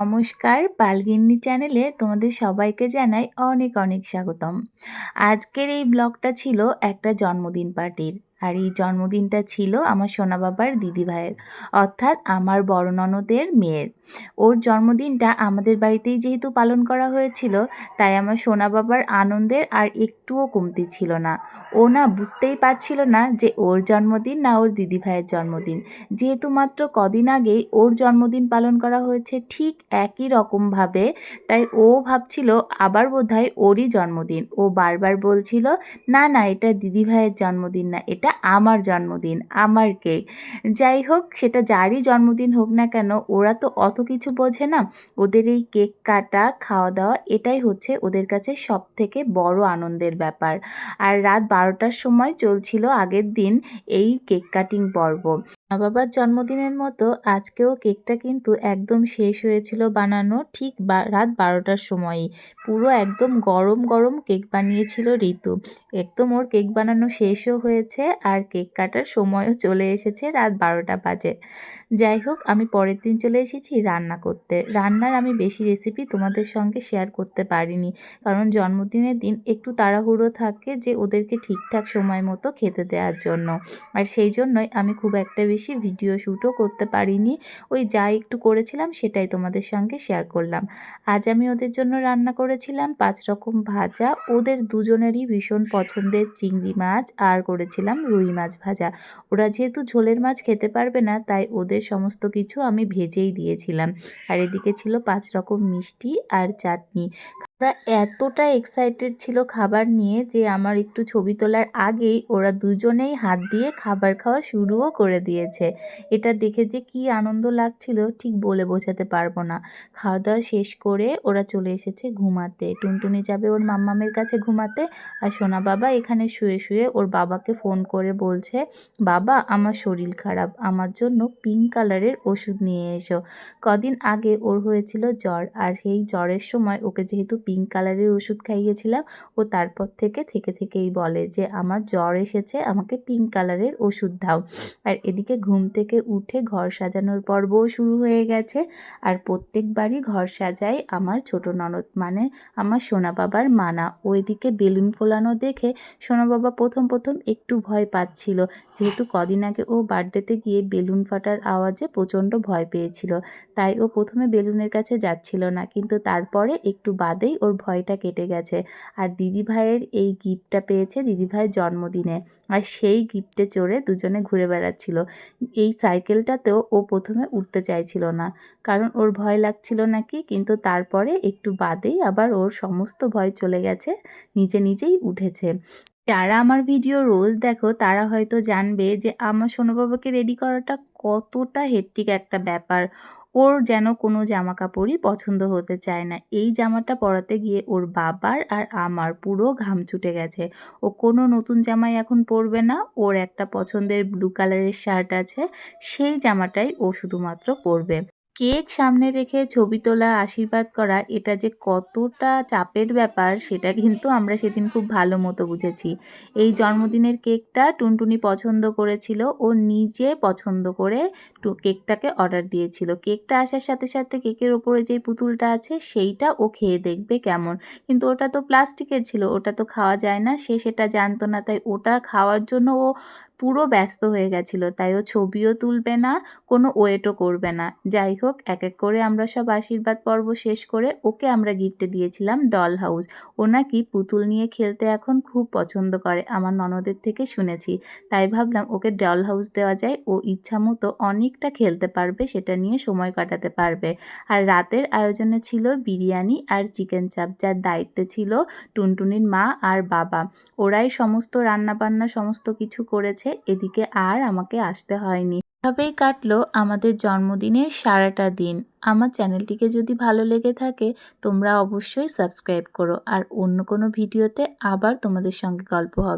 নমস্কার পালগিন্নি চ্যানেলে তোমাদের সবাইকে জানাই অনেক অনেক স্বাগতম। আজকের এই ব্লগটা ছিল একটা জন্মদিন পার্টির। আর এই জন্মদিনটা ছিল আমার সোনা বাবার দিদি ভাইয়ের, অর্থাৎ আমার বড় ননদের মেয়ের। ওর জন্মদিনটা আমাদের বাড়িতেই যেহেতু পালন করা হয়েছিল, তাই আমার সোনা বাবার আনন্দের আর একটুও কমতি ছিল না। ও না বুঝতেই পারছিল না যে ওর জন্মদিন না ওর দিদি ভাইয়ের জন্মদিন। যেহেতু মাত্র কদিন আগেই ওর জন্মদিন পালন করা হয়েছে ঠিক একই রকমভাবে, তাই ও ভাবছিল আবার বোধহয় ওরই জন্মদিন। ও বারবার বলছিল, না না, এটা দিদি ভাইয়ের জন্মদিন না, এটা আমার জন্মদিন, আমার কেক। যাই হোক, সেটা যারই জন্মদিন হোক না কেন, ওরা তো অত কিছু বোঝে না। ওদের এই কেক কাটা খাওয়া দাওয়া এটাই হচ্ছে ওদের কাছে সব থেকে বড় আনন্দের ব্যাপার। আর রাত বারোটার সময় চলছিল আগের দিন এই কেক কাটিং পর্ব। বাবার জন্মদিনের মতো আজকেও কেকটা কিন্তু একদম শেষ হয়েছিল বানানো ঠিক রাত বারোটার সময়ই। পুরো একদম গরম গরম কেক বানিয়েছিল ঋতু। একদম ওর কেক বানানো শেষও হয়েছে আর কেক কাটার সময়ও চলে এসেছে রাত বারোটা বাজে। যাই হোক, আমি পরের দিন চলে এসেছি রান্না করতে। রান্নার আমি বেশি রেসিপি তোমাদের সঙ্গে শেয়ার করতে পারিনি। কারণ জন্মদিনের দিন একটু তাড়াহুড়ো থাকে যে, ওদেরকে ঠিকঠাক সময় মতো খেতে দেওয়ার জন্য। আর সেই জন্যই আমি খুব একটা বেশি ভিডিও শ্যুটও করতে পারিনি। ওই যা একটু করেছিলাম সেটাই তোমাদের সঙ্গে শেয়ার করলাম। আজ আমি ওদের জন্য রান্না করেছিলাম পাঁচ রকম ভাজা। ওদের দুজনেরই ভীষণ পছন্দের চিংড়ি মাছ আর করেছিলাম রুই মাছ ভাজা। ওরা যেহেতু ঝোলের মাছ খেতে পারবে না, তাই ওদের সমস্ত কিছু আমি ভেজেই দিয়েছিলাম। আর এদিকে ছিল পাঁচ রকম মিষ্টি আর চাটনি। ওরা এতটা এক্সাইটেড ছিল খাবার নিয়ে যে আমার একটু ছবি তোলার আগেই ওরা দুজনেই হাত দিয়ে খাবার খাওয়া শুরুও করে দিয়েছে। এটা দেখে যে কি আনন্দ লাগছিল ঠিক বলে বোঝাতে পারব না। খাওয়া দাওয়া শেষ করে ওরা চলে এসেছে ঘুমাতে। টুনটুনি যাবে ওর মাম্মামের কাছে ঘুমাতে আর সোনা বাবা এখানে শুয়ে শুয়ে ওর বাবাকে ফোন করে বলছে, বাবা, আমার শরীর খারাপ, আমার জন্য পিঙ্ক কালারের ওষুধ নিয়ে এসো। কদিন আগে ওর হয়েছিল জ্বর আর সেই জ্বরের সময় ওকে যেহেতু পিঙ্ক কালারের ওষুধ খাইয়েছিলাম। ও তারপর থেকে থেকে, থেকেই বলে যে, আমার জ্বর এসেছে, আমাকে পিঙ্ক কালারের ওষুধ দাও। আর এদিকে ঘুম থেকে উঠে ঘর সাজানোর পর্বও শুরু হয়ে গেছে। আর প্রত্যেকবারই ঘর সাজায় আমার ছোট ননদ মানে আমার সোনা বাবার মানা। ও এদিকে বেলুন ফোলানো দেখে সোনা বাবা প্রথম প্রথম একটু ভয় পাচ্ছিল। যেহেতু কদিন আগে ও বার্থডেতে গিয়ে বেলুন ফাটার আওয়াজে প্রচণ্ড ভয় পেয়েছিল। তাই ও প্রথমে বেলুনের কাছে যাচ্ছিল না। কিন্তু তারপরে একটু বাদেই ওর ভয়টা কেটে গেছে। আর দিদি ভাইয়ের এই গিফটটা পেয়েছে দিদি ভাইয়ের জন্মদিনে। আর সেই গিফটে চড়ে দুজনে ঘুরে বেড়াচ্ছিল। এই সাইকেলটাতেও ও প্রথমে উঠতে চাইছিল না। কারণ ওর ভয় লাগছিল নাকি, কিন্তু তারপরে একটু বাদেই আবার ওর সমস্ত ভয় চলে গেছে, নিজে নিজেই উঠেছে। যারা আমার ভিডিও রোজ দেখো, তারা হয়তো জানবে যে আমার সোনুবাবাকে রেডি করাটা কতটা হেট্টিক একটা ব্যাপার। ওর যেন কোনো জামা কাপড়ই পছন্দ হতে চায় না। এই জামাটা পরাতে গিয়ে ওর বাবার আর আমার পুরো ঘাম ছুটে গেছে। ও কোনো নতুন জামাই এখন পরবে না। ওর একটা পছন্দের ব্লু কালারের শার্ট আছে। সেই জামাটাই ও শুধুমাত্র পরবে। কেক সামনে রেখে ছবি তোলা, আশীর্বাদ করা, এটা যে কতটা চাপের ব্যাপার, সেটা কিন্তু আমরা সেদিন খুব ভালো মতো বুঝেছি। এই জন্মদিনের কেকটা টুনটুনি পছন্দ করেছিল, ও নিজে পছন্দ করে কেকটাকে অর্ডার দিয়েছিল। কেকটা আসার সাথে সাথে কেকের ওপরে যে পুতুলটা আছে, সেইটা ও খেয়ে দেখবে কেমন। কিন্তু ওটা তো প্লাস্টিকের ছিল, ওটা তো খাওয়া যায় না, সে সেটা জানতো না, তাই ওটা খাওয়ার জন্য ও পুরো ব্যস্ত হয়ে গেছিল, তাই ও ছবিও তুলবে না, কোনো ওয়েটও করবে না। যাই হোক, এক এক করে আমরা সব আশীর্বাদ পর্ব শেষ করে ওকে আমরা গিফটে দিয়েছিলাম ডল হাউস ও নাকি পুতুল নিয়ে খেলতে এখন খুব পছন্দ করে, আমার ননদের থেকে শুনেছি। তাই ভাবলাম ওকে ডল হাউস দেওয়া যায়, ও ইচ্ছা মতো অনেকটা খেলতে পারবে, সেটা নিয়ে সময় কাটাতে পারবে। আর রাতের আয়োজনে ছিল বিরিয়ানি আর চিকেন চাপ যার দায়িত্বে ছিল টুনটুনির মা আর বাবা। ওরাই সমস্ত রান্নাবান্না, সমস্ত কিছু করেছে এদিকে আর আমাকে আসতে হয়নি। এভাবেই কাটলো আমাদের জন্মদিনের সারাটা দিন। আমার চ্যানেলটিকে যদি ভালো লেগে থাকে, তোমরা অবশ্যই সাবস্ক্রাইব করো। আর অন্য কোনো ভিডিওতে আবার তোমাদের সঙ্গে গল্প হবে।